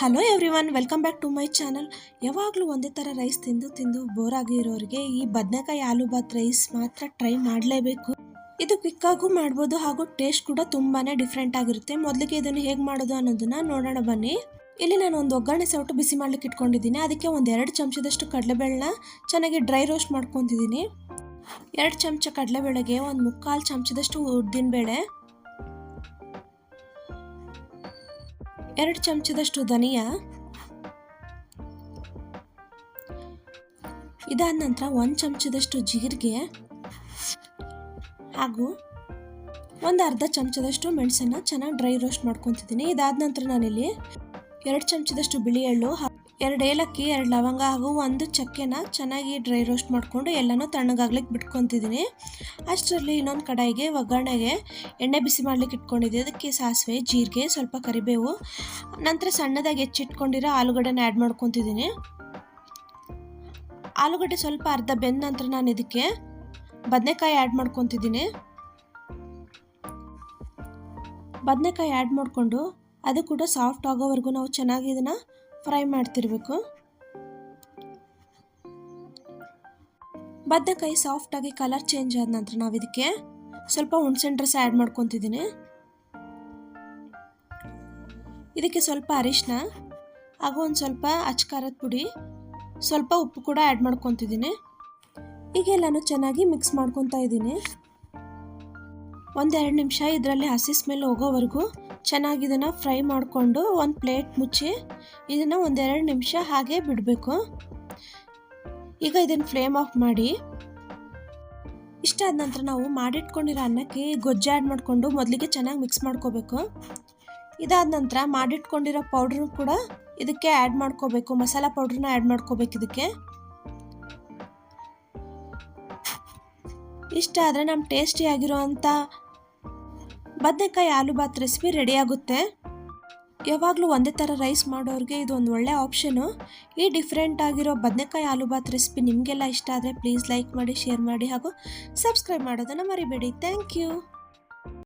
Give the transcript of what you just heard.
Hello everyone welcome back to my channel ಯಾವಾಗಲೂ ಒಂದೇ ಥರ ರೈಸ್ ತಿಂದು ತಿಂದು ಬೋರ್ ಆಗಿರೋರಿಗೆ ಈ ಬದನೆಕಾಯಿ ಆಲೂ ಬಾತ್ ರೈಸ್ ಮಾತ್ರ ಟ್ರೈ ಮಾಡಲೇಬೇಕು. ಇದು ಕ್ವಿಕ್ಕಾಗೂ ಮಾಡ್ಬೋದು ಹಾಗೂ ಟೇಸ್ಟ್ ಕೂಡ ತುಂಬಾ ಡಿಫ್ರೆಂಟ್ ಆಗಿರುತ್ತೆ. ಮೊದಲಿಗೆ ಇದನ್ನು ಹೇಗೆ ಮಾಡೋದು ಅನ್ನೋದನ್ನ ನೋಡೋಣ ಬನ್ನಿ. ಇಲ್ಲಿ ನಾನು ಒಂದು ಒಗ್ಗರಣೆ ಸೌಟು ಬಿಸಿ ಮಾಡ್ಲಿಕ್ಕೆ ಇಟ್ಕೊಂಡಿದ್ದೀನಿ. ಅದಕ್ಕೆ ಒಂದು ಎರಡು ಚಮಚದಷ್ಟು ಕಡಲೆಬೇಳೆನ ಚೆನ್ನಾಗಿ ಡ್ರೈ ರೋಸ್ಟ್ ಮಾಡ್ಕೊತಿದ್ದೀನಿ ಎರಡು ಚಮಚ ಕಡಲೆಬೇಳೆಗೆ ಒಂದು ಮುಕ್ಕಾಲು ಚಮಚದಷ್ಟು ಉದ್ದಿನಬೇಳೆ ಎರಡು ಚಮಚದಷ್ಟು ಧನಿಯಾ ಇದಾದ ನಂತರ ಒಂದು ಚಮಚದಷ್ಟು ಜೀರಿಗೆ ಹಾಗೂ ಒಂದು ಅರ್ಧ ಚಮಚದಷ್ಟು ಮೆಣಸನ್ನು ಚೆನ್ನಾಗಿ ಡ್ರೈ ರೋಸ್ಟ್ ಮಾಡ್ಕೊತಿದ್ದೀನಿ. ಇದಾದ ನಂತರ ನಾನಿಲ್ಲಿ ಎರಡು ಚಮಚದಷ್ಟು ಬಿಳಿ ಎಳ್ಳು ಎರಡು ಏಲಕ್ಕಿ, ಎರಡು ಲವಂಗ ಹಾಗೂ ಒಂದು ಚಕ್ಕೆನ ಚೆನ್ನಾಗಿ ಡ್ರೈ ರೋಸ್ಟ್ ಮಾಡಿಕೊಂಡು ಎಲ್ಲನೂ ತಣ್ಣಗಾಗ್ಲಿಕ್ಕೆ ಬಿಟ್ಕೊತಿದ್ದೀನಿ ಅಷ್ಟರಲ್ಲಿ ಇನ್ನೊಂದು ಕಡಾಯಿಗೆ ಒಗ್ಗರಣೆಗೆ ಎಣ್ಣೆ ಬಿಸಿ ಮಾಡ್ಲಿಕ್ಕೆ ಇಟ್ಕೊಂಡಿದ್ದೆ. ಅದಕ್ಕೆ ಸಾಸಿವೆ, ಜೀರಿಗೆ, ಸ್ವಲ್ಪ ಕರಿಬೇವು, ನಂತರ ಸಣ್ಣದಾಗಿ ಹೆಚ್ಚಿಟ್ಕೊಂಡಿರೋ ಆಲೂಗಡ್ಡೆನ ಆ್ಯಡ್ ಮಾಡ್ಕೊತಿದ್ದೀನಿ ಆಲೂಗಡ್ಡೆ ಸ್ವಲ್ಪ ಅರ್ಧ ಬೆಂದ ನಂತರ ನಾನು ಇದಕ್ಕೆ ಬದನೆಕಾಯಿ ಆ್ಯಡ್ ಮಾಡ್ಕೊತಿದ್ದೀನಿ ಬದನೆಕಾಯಿ ಆ್ಯಡ್ ಮಾಡಿಕೊಂಡು ಅದು ಕೂಡ ಸಾಫ್ಟ್ ಆಗೋವರೆಗೂ ನಾವು ಚೆನ್ನಾಗಿ ಇದನ್ನು ಫ್ರೈ ಮಾಡ್ತಿರ್ಬೇಕು. ಬದನೆಕಾಯಿ ಸಾಫ್ಟಾಗಿ ಕಲರ್ ಚೇಂಜ್ ಆದ ನಂತರ ನಾವು ಇದಕ್ಕೆ ಸ್ವಲ್ಪ ಹುಣ್ಸೆನ್ ರಸ ಆ್ಯಡ್ ಮಾಡ್ಕೊತಿದ್ದೀನಿ ಇದಕ್ಕೆ ಸ್ವಲ್ಪ ಅರಿಶಿನ ಹಾಗೂ ಒಂದು ಸ್ವಲ್ಪ ಅಚ್ಕಾರದ ಪುಡಿ, ಸ್ವಲ್ಪ ಉಪ್ಪು ಕೂಡ ಆ್ಯಡ್ ಮಾಡ್ಕೊತಿದ್ದೀನಿ ಈಗೆಲ್ಲನೂ ಚೆನ್ನಾಗಿ ಮಿಕ್ಸ್ ಮಾಡ್ಕೊತಾ ಇದ್ದೀನಿ ಒಂದೆರಡು ನಿಮಿಷ ಇದರಲ್ಲಿ ಹಸಿ ಸ್ಮೆಲ್ ಹೋಗೋವರೆಗೂ ಚೆನ್ನಾಗಿ ಇದನ್ನು ಫ್ರೈ ಮಾಡಿಕೊಂಡು ಒಂದು ಪ್ಲೇಟ್ ಮುಚ್ಚಿ ಇದನ್ನು ಒಂದೆರಡು ನಿಮಿಷ ಹಾಗೆ ಬಿಡಬೇಕು. ಈಗ ಇದನ್ನು ಫ್ಲೇಮ್ ಆಫ್ ಮಾಡಿ. ಇಷ್ಟಾದ ನಂತರ ನಾವು ಮಾಡಿಟ್ಕೊಂಡಿರೋ ಅನ್ನಕ್ಕೆ ಗೊಜ್ಜು ಆ್ಯಡ್ ಮಾಡಿಕೊಂಡು ಮೊದಲಿಗೆ ಚೆನ್ನಾಗಿ ಮಿಕ್ಸ್ ಮಾಡ್ಕೋಬೇಕು. ಇದಾದ ನಂತರ ಮಾಡಿಟ್ಕೊಂಡಿರೋ ಪೌಡ್ರು ಕೂಡ ಇದಕ್ಕೆ ಆ್ಯಡ್ ಮಾಡ್ಕೋಬೇಕು, ಮಸಾಲ ಪೌಡ್ರನ್ನ ಆ್ಯಡ್ ಮಾಡ್ಕೋಬೇಕು ಇದಕ್ಕೆ. ಇಷ್ಟ ಆದರೆ ನಮ್ಮ ಟೇಸ್ಟಿಯಾಗಿರೋವಂಥ ಬದನೆಕಾಯಿ ಆಲೂ ಬಾತ್ ರೆಸಿಪಿ ರೆಡಿಯಾಗುತ್ತೆ ಯಾವಾಗಲೂ ಒಂದೇ ಥರ ರೈಸ್ ಮಾಡೋರಿಗೆ ಇದು ಒಂದು ಒಳ್ಳೆ ಆಪ್ಷನು ಈ ಡಿಫ್ರೆಂಟ್ ಆಗಿರೋ ಬದನೆಕಾಯಿ ಆಲೂ ಬಾತ್ ರೆಸಿಪಿ ನಿಮಗೆಲ್ಲ ಇಷ್ಟ ಆದರೆ ಪ್ಲೀಸ್ ಲೈಕ್ ಮಾಡಿ ಶೇರ್ ಮಾಡಿ ಹಾಗೂ ಸಬ್ಸ್ಕ್ರೈಬ್ ಮಾಡೋದನ್ನು ಮರಿಬೇಡಿ. Thank you